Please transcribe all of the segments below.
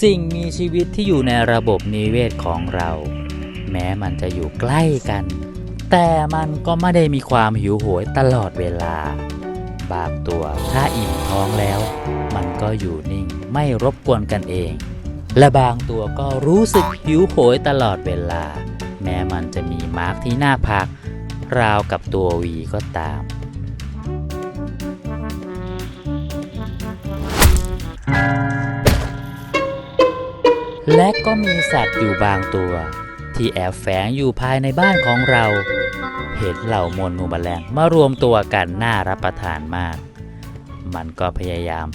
สิ่งมีชีวิตที่อยู่ในระบบนิเวศของเรา แม้มันจะอยู่ใกล้กัน แต่มันก็ไม่ได้มีความหิวโหยตลอดเวลา บางตัวถ้าอิ่มท้องแล้ว มันก็อยู่นิ่งไม่รบกวนกันเอง และบางตัวก็รู้สึกหิวโหยตลอดเวลา แม้มันจะมีมาร์กที่หน้าผากราวกับตัววีก็ตาม และก็มีสัตว์อยู่บางตัว ที่แอบแฝงอยู่ภายในบ้านของเรา เห็นเหล่ามวลหนูแมลงมารวมตัวกันน่ารับประทานมาก มันก็พยายาม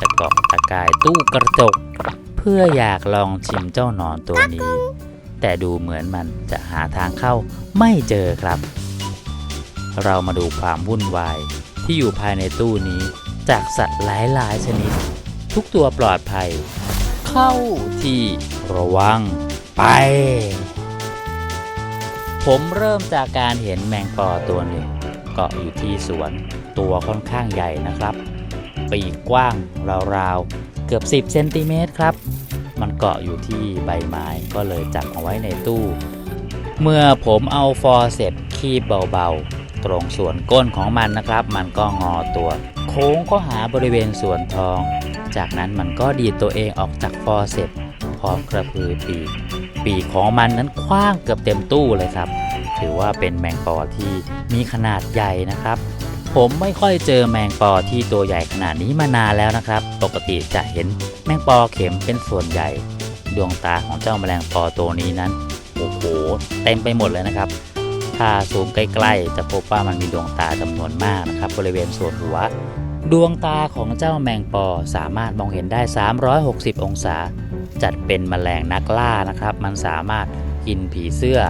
ตะเกาะตะกายตู้กระจก เพื่ออยากลองชิมเจ้าหนอนตัวนี้ แต่ดูเหมือนมันจะหาทางเข้าไม่เจอครับ เรามาดูความวุ่นวายที่อยู่ภายในตู้นี้จากสัตว์หลายๆชนิด ทุกตัวปลอดภัย เข้าที่ระวังไป ผมเริ่มจากการเห็นแมงปอตัวหนึ่งเกาะอยู่ที่สวนตัวค่อนข้างใหญ่นะครับ ปีกกว้างราวๆ เกือบ 10เซนติเมตรครับ มันเกาะอยู่ที่ใบไม้ก็เลยจับเอาไว้ในตู้ เมื่อผมเอาฟอร์เซปคีบเบาๆ ตรงส่วนก้นของมันนะครับ มันก็งอตัว โค้งก็หาบริเวณส่วนท้อง จากนั้นมันก็ดีดตัวเองออกจากฟอร์เซปพร้อมกระพือปีก ปีกของมันนั้นกว้างเกือบเต็มตู้เลยครับ ถือว่าเป็นแมงปอที่มีขนาดใหญ่นะครับ ผมไม่ค่อยเจอแมงปอที่ตัวใหญ่ขนาดนี้มานานแล้วนะครับ ปกติจะเห็นแมงปอเข็มเป็นส่วนใหญ่ ดวงตาของเจ้าแมลงปอตัวนี้นั้นโอ้โหเต็มไปหมดเลยนะครับ ถ้าซูมใกล้ ๆ จะพบว่ามันมีดวงตาจำนวนมากนะครับ บริเวณส่วนหัว ดวงตาของเจ้าแมงปอสามารถมองเห็นได้ 360 องศา จัดเป็นแมลงนักล่านะครับ มันสามารถกินผีเสื้อ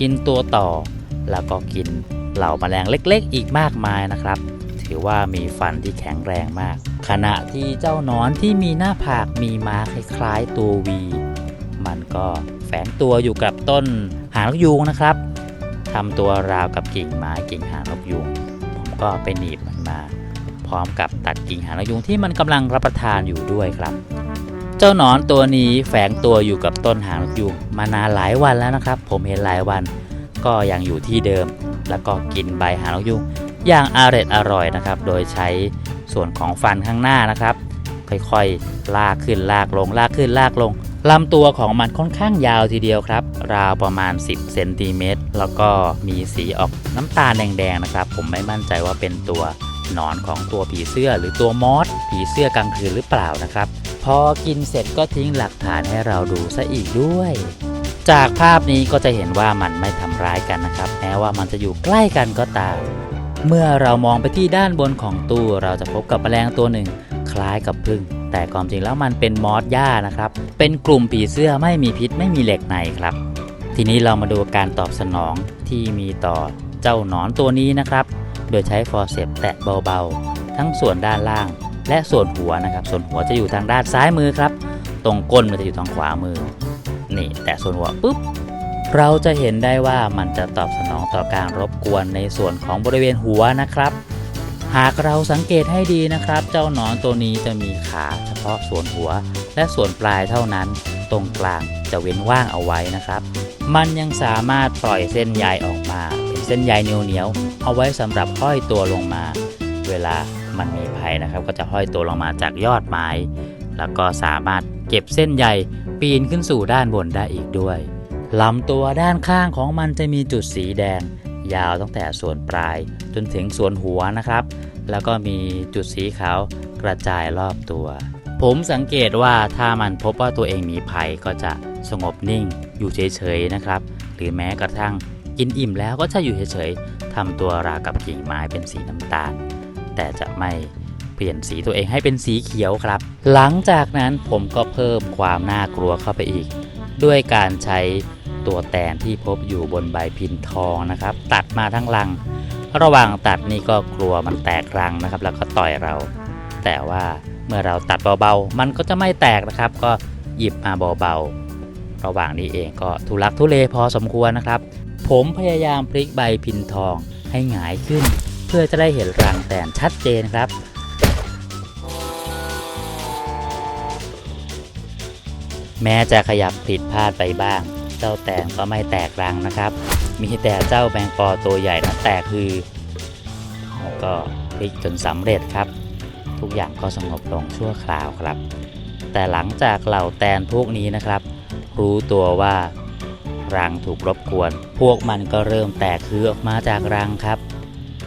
กินตัวต่อ แล้วก็กินเหล่าแมลงเล็กๆ อีกมากมายนะครับ ถือว่ามีฟันที่แข็งแรงมาก ขณะที่เจ้านอนที่มีหน้าผากมีม้าคล้ายๆตัววี มันก็แฝงตัวอยู่กับต้นหางนกยูงนะครับทำตัวราวกับกิ่งไม้กิ่งหางนกยูงผมก็ไปหนีบมันมา ร้อมกับตัดกิ่งหางนกยูงที่มันกำลังรับประทานอยู่ด้วยครับ เจ้าหนอนตัวนี้แฝงตัวอยู่กับต้นหางนกยูงมานานหลายวันแล้วนะครับ ผมเห็นหลายวันก็ยังอยู่ที่เดิม แล้วก็กินใบหางนกยูงอย่างอร่อยอร่อยนะครับ โดยใช้ส่วนของฟันข้างหน้านะครับ ค่อยๆ ลากขึ้นลากลง ลากขึ้นลากลงลำตัวของมันค่อนข้างยาวทีเดียวครับ ราวประมาณ 10เซนติเมตรแล้วก็มีสีออกน้ำตาลแดงๆนะครับ ผมไม่มั่นใจว่าเป็นตัว หนอนของตัวผีเสื้อหรือตัวมอสผีเสื้อกลางคืนหรือเปล่านะครับ พอกินเสร็จก็ทิ้งหลักฐานให้เราดูซะอีกด้วย จากภาพนี้ก็จะเห็นว่ามันไม่ทำร้ายกันนะครับแม้ว่ามันจะอยู่ใกล้กันก็ตาม เมื่อเรามองไปที่ด้านบนของตู้เราจะพบกับแมลงตัวหนึ่ง คล้ายกับผึ้งแต่ความจริงแล้วมันเป็นมอสหญ้านะครับ เป็นกลุ่มผีเสื้อไม่มีพิษไม่มีเหล็กในครับ ทีนี้เรามาดูการตอบสนองที่มีต่อเจ้าหนอนตัวนี้นะครับ โดยใช้ฟอร์เซปแตะเบาๆ ทั้งส่วนด้านล่างและส่วนหัวนะครับ ส่วนหัวจะอยู่ทางด้านซ้ายมือครับ ตรงก้นมันจะอยู่ทางขวามือ นี่ แต่ส่วนหัวปุ๊บ เราจะเห็นได้ว่ามันจะตอบสนองต่อการรบกวนในส่วนของบริเวณหัวนะครับ หากเราสังเกตให้ดีนะครับ เจ้าหนอนตัวนี้จะมีขาเฉพาะส่วนหัว และส่วนปลายเท่านั้น ตรงกลางจะเว้นว่างเอาไว้นะครับ มันยังสามารถปล่อยเส้นใยออกมา เส้นใยเหนียวๆเอาไว้สำหรับห้อยตัวลงมา เวลามันมีภัยนะครับ ก็จะห้อยตัวลงมาจากยอดไม้ แล้วก็สามารถเก็บเส้นใยปีนขึ้นสู่ด้านบนได้อีกด้วยลำตัวด้านข้างของมันจะมีจุดสีแดง ยาวตั้งแต่ส่วนปลายจนถึงส่วนหัวนะครับ แล้วก็มีจุดสีขาวกระจายรอบตัว ผมสังเกตว่าถ้ามันพบว่าตัวเองมีภัยก็จะสงบนิ่งอยู่เฉยๆนะครับ หรือแม้กระทั่ง กินอิ่มแล้วก็จะอยู่เฉยๆทำตัวราวกับกิ่งไม้เป็นสีน้ำตาล แต่จะไม่เปลี่ยนสีตัวเองให้เป็นสีเขียวครับ หลังจากนั้นผมก็เพิ่มความน่ากลัวเข้าไปอีก ด้วยการใช้ตัวแตนที่พบอยู่บนใบพินทองนะครับ ตัดมาทั้งรัง ระหว่างตัดนี่ก็กลัวมันแตกรังนะครับ แล้วก็ต่อยเรา แต่ว่าเมื่อเราตัดเบาๆ มันก็จะไม่แตกนะครับ ก็หยิบมาเบาๆ ระหว่างนี้เองก็ทุลักทุเลพอสมควรนะครับ ผมพยายามพลิกใบพินทองให้หงายขึ้น เพื่อจะได้เห็นรังแตนชัดเจนครับ แม้จะขยับผิดพลาดไปบ้าง เจ้าแตนก็ไม่แตกรังนะครับ มีแต่เจ้าแมงปอตัวใหญ่นะแตกคือแล้วก็พลิกจนสำเร็จครับ ทุกอย่างก็สงบลงชั่วคราวครับ แต่หลังจากเหล่าแตนพวกนี้นะครับ รู้ตัวว่า รังถูกรบกวน พวกมันก็เริ่มแตกคือออกมาจากรังครับ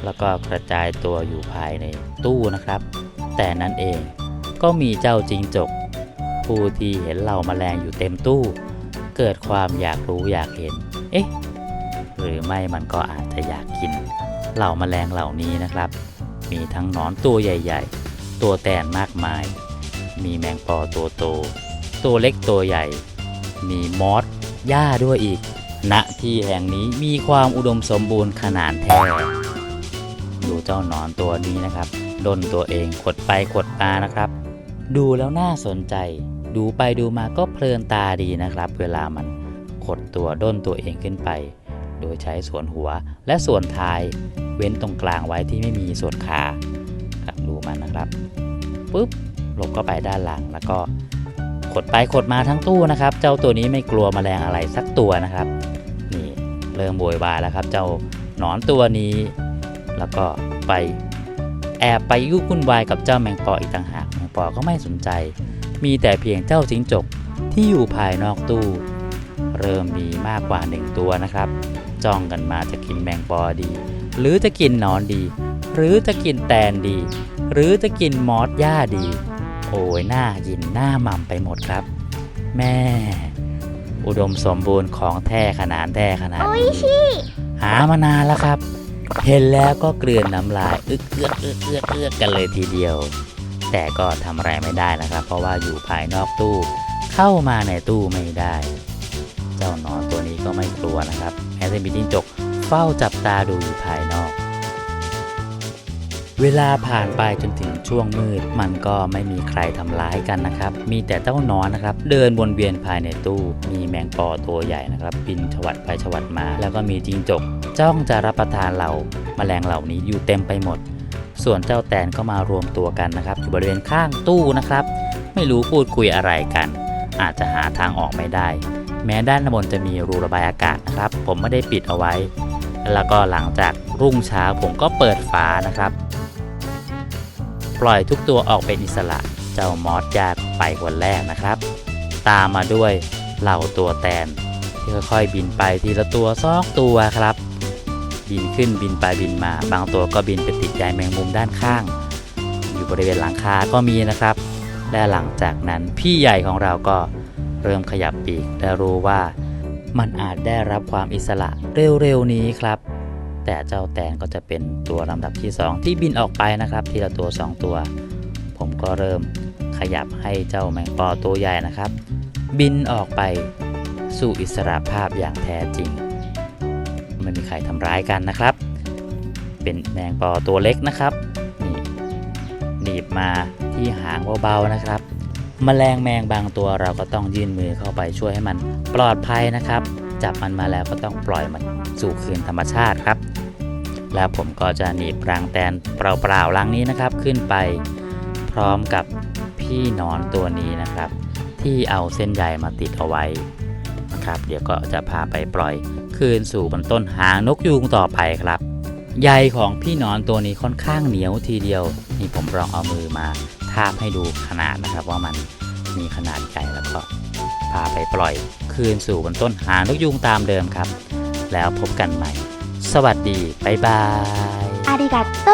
แล้วก็กระจายตัวอยู่ภายในตู้นะครับ แต่นั้นเองก็มีเจ้าจิงจก ผู้ที่เห็นเหล่าแมลงอยู่เต็มตู้ เกิดความอยากรู้อยากเห็น เอ๊ะ หรือไม่มันก็อาจจะอยากกิน เหล่าแมลงเหล่านี้นะครับ มีทั้งหนอนตัวใหญ่ ๆ ตัวแตนมากมาย มีแมงปอตัวโต ตัวเล็กตัวใหญ่ มีมอส หญ้าด้วยอีก ณ ที่แห่งนี้มีความอุดมสมบูรณ์ขนาดแท้ ดูเจ้าหนอนตัวนี้นะครับดนตัวเองขดไปขดมานะครับ ดูแล้วน่าสนใจ ดูไปดูมาก็เพลินตาดีนะครับ เวลามันขดตัวด้นตัวเองขึ้นไป โดยใช้ส่วนหัวและส่วนท้ายเว้นตรงกลางไว้ที่ไม่มีส่วนขาดูมันนะครับปุ๊บลงก็ไปด้านหลังแล้วก็ ขดไปขดมาทั้งตู้นะครับ เจ้าตัวนี้ไม่กลัวแมลงอะไรสักตัวนะครับนี่เริ่มโวยวายแล้วครับ เจ้าหนอนตัวนี้ แล้วก็ไปแอบไปยุ่งวุ่นวายกับเจ้าแมงปออีกต่างหากแมงปอก็ไม่สนใจ มีแต่เพียงเจ้าจิงจกที่อยู่ภายนอกตู้ เริ่มมีมากกว่าหนึ่งตัวนะครับ จ้องกันมาจะกินแมงปอดี หรือจะกินหนอนดี หรือจะกินแตนดี หรือจะกินมอสหญ้าดี โอ้ยน่ายินหน้าหม่ำไปหมดครับ แม่ อุดมสมบูรณ์ของแท้ขนาดแท้ขนาดนี้หามานานแล้วครับ เห็นแล้วก็เกลือนน้ำลายอึกเอือกเอือกเอือกเอือกกันเลยทีเดียว แต่ก็ทำอะไรไม่ได้นะครับ เพราะว่าอยู่ภายนอกตู้ เข้ามาในตู้ไม่ได้ เจ้าหนอนตัวนี้ก็ไม่กลัวนะครับแม้จะมีจิ้งจกเฝ้าจับตาดูอยู่ภายนอก เวลาผ่านไปจนถึงช่วงมืด มันก็ไม่มีใครทำร้ายกันนะครับ มีแต่เจ้านอนนะครับ เดินวนเวียนภายในตู้ มีแมงปอตัวใหญ่นะครับ บินฉวัดไปฉวัดมา แล้วก็มีจิงจก จ้องจะรับประทานเหล่าแมลงเหล่านี้อยู่เต็มไปหมด ส่วนเจ้าแตนก็มารวมตัวกันนะครับอยู่บริเวณข้างตู้นะครับ ไม่รู้พูดคุยอะไรกัน อาจจะหาทางออกไม่ได้ แม้ด้านบนจะมีรูระบายอากาศนะครับ ผมไม่ได้ปิดเอาไว้ แล้วก็หลังจากรุ่งเช้าผมก็เปิดฝานะครับ ปล่อยทุกตัวออกเป็นอิสระ เจ้ามอสยากไปคนแรกนะครับ ตามมาด้วยเหล่าตัวแตน ที่ค่อยๆบินไปทีละตัวสองตัวครับ บินขึ้นบินไปบินมา บางตัวก็บินไปติดใยแมงมุมด้านข้าง อยู่บริเวณหลังคาก็มีนะครับ และหลังจากนั้นพี่ใหญ่ของเราก็เริ่มขยับปีกและรู้ว่ามันอาจได้รับความอิสระเร็วๆนี้ครับ แต่เจ้าแตนก็จะเป็นตัวลำดับที่ 2 ที่บินออกไปนะครับ ทีละตัว 2 ตัว ผมก็เริ่มขยับให้เจ้าแมงปอตัวใหญ่นะครับ บินออกไปสู่อิสระภาพอย่างแท้จริง ไม่มีใครทำร้ายกันนะครับ เป็นแมงปอตัวเล็กนะครับนี่หนีบมาที่หางเบาๆนะครับแมลงแมงบางตัวเราก็ต้องยื่นมือเข้าไปช่วยให้มันปลอดภัยนะครับ จับมันมาแล้วก็ต้องปล่อยมัน สู่คืนธรรมชาติครับ แล้วผมก็จะหนีบรังแตนเปล่าๆรังนี้นะครับ ขึ้นไปพร้อมกับพี่นอนตัวนี้นะครับ ที่เอาเส้นใยมาติดเอาไว้นะครับ เดี๋ยวก็จะพาไปปล่อยคืนสู่บนต้นหางนกยูงต่อไปครับใยของพี่นอนตัวนี้ค่อนข้างเหนียวทีเดียวนี่ผมลองเอามือมาทาบให้ดูขนาดนะครับ ว่ามันมีขนาดใหญ่แล้วก็พาไปปล่อยคืนสู่บนต้นหางนกยูงตามเดิมครับ แล้วพบกันใหม่ สวัสดี บ๊ายบายอาริกาโต